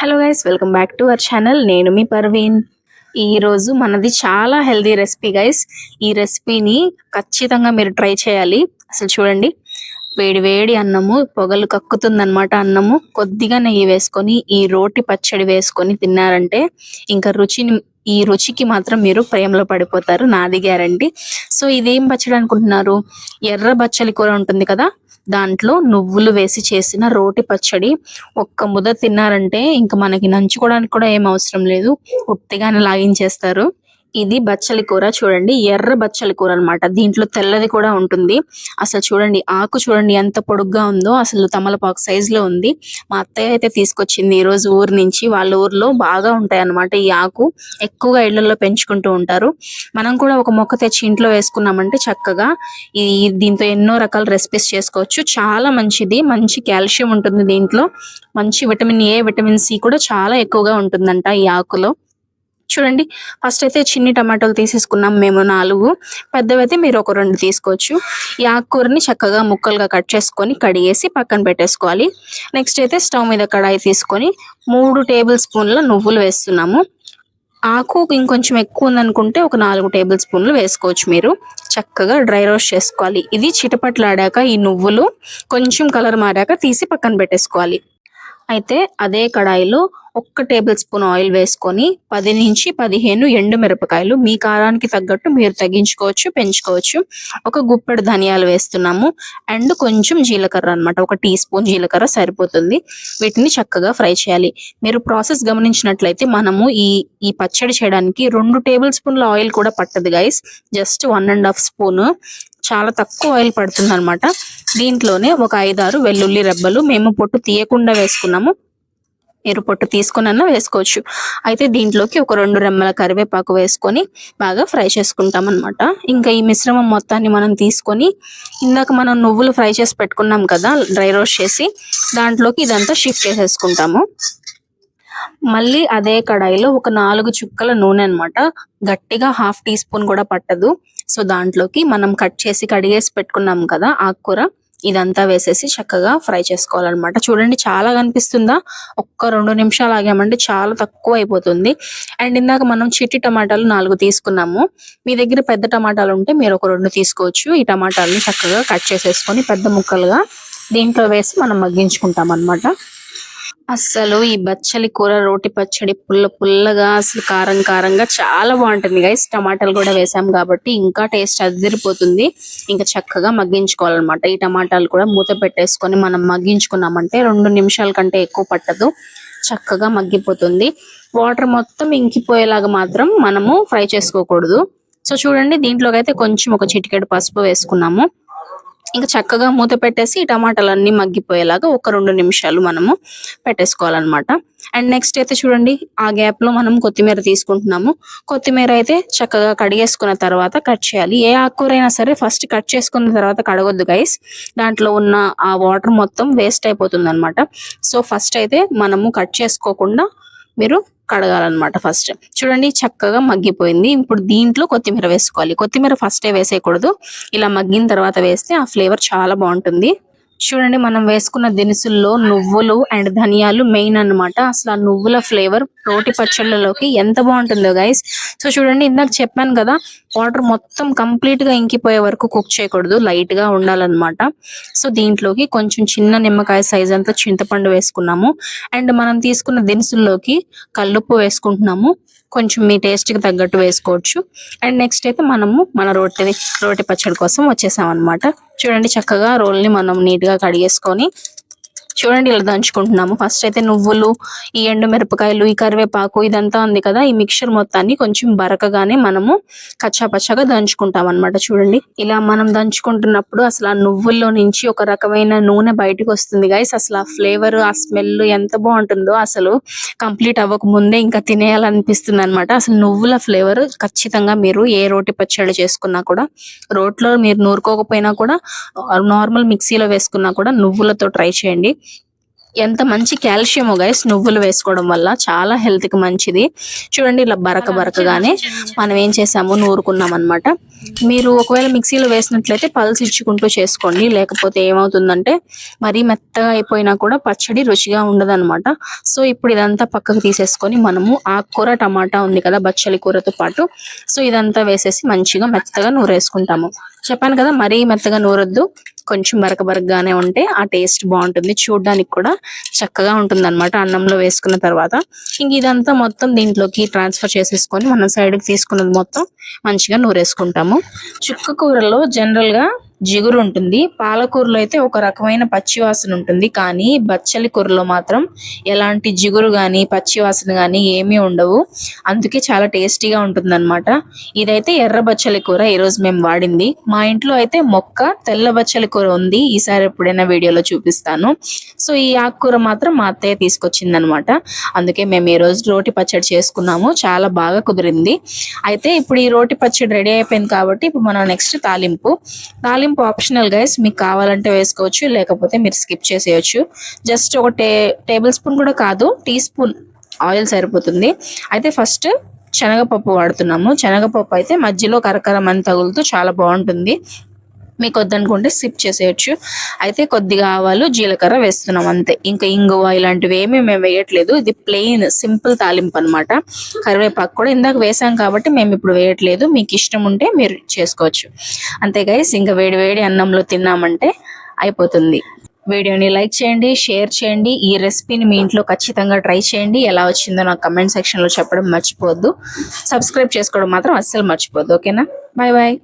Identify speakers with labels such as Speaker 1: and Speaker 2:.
Speaker 1: Hello guys welcome back to our channel నేను మీ పర్వీన్ ఈ రోజు మనది చాలా హెల్దీ రెసిపీ గైస్ ఈ రెసిపీని ఖచ్చితంగా మీరు ట్రై చేయాలి. అసలు చూడండి వేడి వేడి అన్నము పొగలు కక్కుతుందన్నమాట అన్నము. కొద్దిగా నెయ్యి వేసుకొని ఈ రోటి పచ్చడి వేసుకొని తిన్నారంటే ఇంకా రుచిని ఈ రుచికి మాత్రం మీరు ప్రేమలో పడిపోతారు. నాది గ్యారంటీ. సో ఇదేం పచ్చడి అనుకుంటున్నారు? ఎర్ర బచ్చలి కూర ఉంటుంది కదా? దాంట్లో నువ్వులు వేసి చేసిన రోటి పచ్చడి. ఒక్క ముద తిన్నారంటే ఇంకా మనకి నంచుకోవడానికి కూడా ఏం అవసరం లేదు. ఉట్టిగానే లాగించేస్తారు. ఇది బచ్చలి కూర చూడండి ఎర్ర బచ్చలి కూర అనమాట దీంట్లో తెల్లది కూడా ఉంటుంది. అసలు చూడండి ఆకు చూడండి ఎంత పొడుగ్గా ఉందో అసలు తమలపాకు సైజ్లో ఉంది. మా అత్తయ్య అయితే తీసుకొచ్చింది ఈ రోజు ఊరు నుంచి. వాళ్ళ ఊర్లో బాగా ఉంటాయి అన్నమాట ఈ ఆకు. ఎక్కువగా ఇళ్ళలో పెంచుకుంటూ ఉంటారు. మనం కూడా ఒక మొక్క తెచ్చి ఇంట్లో వేసుకున్నామంటే చక్కగా ఈ దీంతో ఎన్నో రకాల రెసిపీస్ చేసుకోవచ్చు. చాలా మంచిది. మంచి కాల్షియం ఉంటుంది దీంట్లో. మంచి విటమిన్ ఏ విటమిన్ సి కూడా చాలా ఎక్కువగా ఉంటుందంట ఈ ఆకులో. చూడండి ఫస్ట్ అయితే చిన్ని టమాటాలు తీసేసుకున్నాం మేము నాలుగు. పెద్దవైతే మీరు ఒక రెండు తీసుకోవచ్చు. ఈ ఆకుకూరని చక్కగా ముక్కలుగా కట్ చేసుకొని కడిగేసి పక్కన పెట్టేసుకోవాలి. నెక్స్ట్ అయితే స్టవ్ మీద కడాయి తీసుకొని మూడు టేబుల్ స్పూన్ల నువ్వులు వేస్తున్నాము. ఆకు ఇంకొంచెం ఎక్కువ ఉందనుకుంటే ఒక నాలుగు టేబుల్ స్పూన్లు వేసుకోవచ్చు మీరు. చక్కగా డ్రై రోస్ట్ చేసుకోవాలి. ఇది చిటపట్లాడాక ఈ నువ్వులు కొంచెం కలర్ మారాక తీసి పక్కన పెట్టేసుకోవాలి. అయితే అదే కడాయిలో ఒక్క టేబుల్ స్పూన్ ఆయిల్ వేసుకొని పది నుంచి పదిహేను ఎండు మిరపకాయలు మీ కారానికి తగ్గట్టు మీరు తగ్గించుకోవచ్చు పెంచుకోవచ్చు. ఒక గుప్పెడు ధనియాలు వేస్తున్నాము. అండ్ కొంచెం జీలకర్ర అన్నమాట. ఒక టీ స్పూన్ జీలకర్ర సరిపోతుంది. వీటిని చక్కగా ఫ్రై చేయాలి. మీరు ప్రాసెస్ గమనించినట్లయితే మనము ఈ ఈ పచ్చడి చేయడానికి రెండు టేబుల్ స్పూన్ల ఆయిల్ కూడా పట్టదు guys just one and half spoon చాలా తక్కువ ఆయిల్ పడుతుంది అనమాట దీంట్లోనే ఒక ఐదారు వెల్లుల్లి రెబ్బలు మేము పొట్టు తీయకుండా వేసుకున్నాము. మీరు పొట్టు తీసుకున్న వేసుకోవచ్చు. అయితే దీంట్లోకి ఒక రెండు రెమ్మల కరివేపాకు వేసుకొని బాగా ఫ్రై చేసుకుంటాం అనమాట ఇంకా ఈ మిశ్రమం మొత్తాన్ని మనం తీసుకొని ఇందాక మనం నువ్వులు ఫ్రై చేసి పెట్టుకున్నాం కదా డ్రై రోస్ట్ చేసి దాంట్లోకి ఇదంతా షిఫ్ట్ చేసేసుకుంటాము. మళ్ళీ అదే కడాయిలో ఒక నాలుగు చుక్కల నూనె అన్నమాట. గట్టిగా హాఫ్ టీ స్పూన్ కూడా పట్టదు. సో దాంట్లోకి మనం కట్ చేసి కడిగేసి పెట్టుకున్నాం కదా ఆకుకూర ఇదంతా వేసేసి చక్కగా ఫ్రై చేసుకోవాలన్నమాట. చూడండి చాలా కనిపిస్తుందా? ఒక్క రెండు నిమిషాలు ఆగామంటే చాలా తక్కువ అయిపోతుంది. అండ్ ఇందాక మనం చిట్టి టమాటాలు నాలుగు తీసుకున్నాము. మీ దగ్గర పెద్ద టమాటాలు ఉంటే మీరు ఒక రెండు తీసుకోవచ్చు. ఈ టమాటాలను చక్కగా కట్ చేసేసుకొని పెద్ద ముక్కలుగా దీంట్లో వేసి మనం మగ్గించుకుంటాం అన్నమాట అస్సలు ఈ బచ్చలి కూర రోటి పచ్చడి పుల్ల పుల్లగా అసలు కారం కారంగా చాలా బాగుంటుంది. గైస్ టమాటాలు కూడా వేసాం కాబట్టి ఇంకా టేస్ట్ అదిరిపోతుంది. ఇంకా చక్కగా మగ్గించుకోవాలన్నమాట. ఈ టమాటాలు కూడా మూత పెట్టేసుకొని మనం మగ్గించుకున్నామంటే రెండు నిమిషాల కంటే ఎక్కువ పట్టదు. చక్కగా మగ్గిపోతుంది. వాటర్ మొత్తం ఇంకిపోయేలాగా మాత్రం మనము ఫ్రై చేసుకోకూడదు. సో చూడండి దీంట్లోకి అయితే కొంచెం ఒక చిటికెడు పసుపు వేసుకున్నాము. ఇంకా చక్కగా మూత పెట్టేసి టమాటాలు టమాటాలన్నీ మగ్గిపోయేలాగా ఒక రెండు నిమిషాలు మనము పెట్టేసుకోవాలన్నమాట. అండ్ నెక్స్ట్ అయితే చూడండి ఆ గ్యాప్లో మనం కొత్తిమీర తీసుకుంటున్నాము. కొత్తిమీర అయితే చక్కగా కడిగేసుకున్న తర్వాత కట్ చేయాలి. ఏ ఆకుకూర సరే ఫస్ట్ కట్ చేసుకున్న తర్వాత కడగొద్దు గైస్ దాంట్లో ఉన్న ఆ వాటర్ మొత్తం వేస్ట్ అయిపోతుంది అనమాట సో ఫస్ట్ అయితే మనము కట్ చేసుకోకుండా మీరు కడగాలన్నమాట ఫస్ట్ చూడండి చక్కగా మగ్గిపోయింది. ఇప్పుడు దీంట్లో కొత్తిమీర వేసుకోవాలి. కొత్తిమీర ఫస్టే వేసేయకూడదు. ఇలా మగ్గిన తర్వాత వేస్తే ఆ ఫ్లేవర్ చాలా బాగుంటుంది. చూడండి మనం వేసుకున్న దినుసుల్లో నువ్వులు అండ్ ధనియాలు మెయిన్ అన్నమాట. అసలు ఆ నువ్వుల ఫ్లేవర్ రోటి పచ్చళ్ళలోకి ఎంత బాగుంటుందో గైస్ సో చూడండి ఇందాక చెప్పాను కదా వాటర్ మొత్తం కంప్లీట్గా ఇంకిపోయే వరకు కుక్ చేయకూడదు లైట్గా ఉండాలన్నమాట. సో దీంట్లోకి కొంచెం చిన్న నిమ్మకాయ సైజ్ అంతా చింతపండు వేసుకున్నాము. అండ్ మనం తీసుకున్న దినుసుల్లోకి కల్లుప్పు వేసుకుంటున్నాము. కొంచెం మీ టేస్ట్కి తగ్గట్టు వేసుకోవచ్చు. అండ్ నెక్స్ట్ అయితే మనము మన రోటి రోటి పచ్చడి కోసం వచ్చేసాం అనమాట చూడండి చక్కగా రోల్ని మనం నీట్గా కడిగేసుకొని చూడండి ఇలా దంచుకుంటున్నాము. ఫస్ట్ అయితే నువ్వులు ఈ ఎండు మిరపకాయలు ఈ కరివేపాకు ఇదంతా ఉంది కదా. ఈ మిక్చర్ మొత్తాన్ని కొంచెం బరకగానే మనము కచ్చాపచ్చాగా దంచుకుంటాం అన్నమాట చూడండి ఇలా మనం దంచుకుంటున్నప్పుడు అసలు ఆ నువ్వుల్లో నుంచి ఒక రకమైన నూనె బయటకు వస్తుంది గైస్ అసలు ఆ ఫ్లేవర్ ఆ స్మెల్ ఎంత బాగుంటుందో అసలు కంప్లీట్ అవ్వక ముందే ఇంకా తినేయాలనిపిస్తుంది అనమాట అసలు నువ్వుల ఫ్లేవర్ ఖచ్చితంగా మీరు ఏ రోటి పచ్చడి చేసుకున్నా కూడా రోట్లో మీరు నూరుకోకపోయినా కూడా నార్మల్ మిక్సీలో వేసుకున్నా కూడా నువ్వులతో ట్రై చేయండి. ఎంత మంచి కాల్షియమో గైస్ నువ్వులు వేసుకోవడం వల్ల చాలా హెల్త్కి మంచిది. చూడండి ఇలా బరక బరకగానే మనం ఏం చేసాము? నూరుకున్నాం అన్నమాట. మీరు ఒకవేళ మిక్సీలో వేసినట్లయితే పల్స్ ఇచ్చుకుంటూ చేసుకోండి. లేకపోతే ఏమవుతుందంటే మరీ మెత్తగా అయిపోయినా కూడా పచ్చడి రుచిగా ఉండదన్నమాట. సో ఇప్పుడు ఇదంతా పక్కకు తీసేసుకొని మనము ఆకుకూర టమాటా ఉంది కదా బచ్చలి కూరతో పాటు. సో ఇదంతా వేసేసి మంచిగా మెత్తగా నూరేసుకుంటాము. చెప్పాను కదా మరీ మెత్తగా నూరొద్దు. కొంచెం బరక బరకగానే ఉంటే ఆ టేస్ట్ బాగుంటుంది. చూడడానికి కూడా చక్కగా ఉంటుంది అనమాట అన్నంలో వేసుకున్న తర్వాత. ఇంక ఇదంతా మొత్తం దీంట్లోకి ట్రాన్స్ఫర్ చేసేసుకొని మనం సైడ్కి తీసుకున్నది మొత్తం మంచిగా నూరేసుకుంటాము. చుక్క కూరలో జనరల్గా జిగురు ఉంటుంది. పాలకూరలో అయితే ఒక రకమైన పచ్చివాసన ఉంటుంది. కానీ బచ్చలి కూరలో మాత్రం ఎలాంటి జిగురు కానీ పచ్చివాసన కానీ ఏమీ ఉండవు. అందుకే చాలా టేస్టీగా ఉంటుంది అనమాట ఇదైతే ఎర్ర బచ్చలి కూర ఈ రోజు మేము వాడింది. మా ఇంట్లో అయితే మొక్క తెల్ల బచ్చలి కూర ఉంది. ఈసారి ఎప్పుడైనా వీడియోలో చూపిస్తాను. సో ఈ ఆకుకూర మాత్రం మా అత్తయ్య తీసుకొచ్చింది అనమాట అందుకే మేము ఈ రోజు రోటి పచ్చడి చేసుకున్నాము. చాలా బాగా కుదిరింది. అయితే ఇప్పుడు ఈ రోటి పచ్చడి రెడీ అయిపోయింది కాబట్టి ఇప్పుడు మనం నెక్స్ట్ తాలింపు. తాలింపు ఆప్షనల్ గైస్ మీకు కావాలంటే వేసుకోవచ్చు లేకపోతే మీరు స్కిప్ చేసేయచ్చు. జస్ట్ ఒక టే టేబుల్ స్పూన్ కూడా కాదు టీ స్పూన్ ఆయిల్ సరిపోతుంది. అయితే ఫస్ట్ శనగపప్పు వాడుతున్నాము. శనగపప్పు అయితే మధ్యలో కరకరం అని తగులుతూ చాలా బాగుంటుంది. మీకు వద్దనుకుంటే స్కిప్ చేసేయచ్చు. అయితే కొద్దిగా ఆవాలు జీలకర్ర వేస్తున్నాం అంతే. ఇంకా ఇంగువ ఇలాంటివి ఏమీ మేము వేయట్లేదు. ఇది ప్లెయిన్ సింపుల్ తాలింపు అన్నమాట. కరివేపాకు కూడా ఇందాక వేసాం కాబట్టి మేము ఇప్పుడు వేయట్లేదు. మీకు ఇష్టం ఉంటే మీరు చేసుకోవచ్చు. అంతే గైస్ ఇంకా వేడి వేడి అన్నంలో తిన్నామంటే అయిపోతుంది. వీడియోని లైక్ చేయండి షేర్ చేయండి. ఈ రెసిపీని మీ ఇంట్లో ఖచ్చితంగా ట్రై చేయండి. ఎలా వచ్చిందో నాకు కమెంట్ సెక్షన్లో చెప్పడం మర్చిపోవద్దు. సబ్స్క్రైబ్ చేసుకోవడం మాత్రం అస్సలు మర్చిపోద్దు ఓకేనా? Bye bye.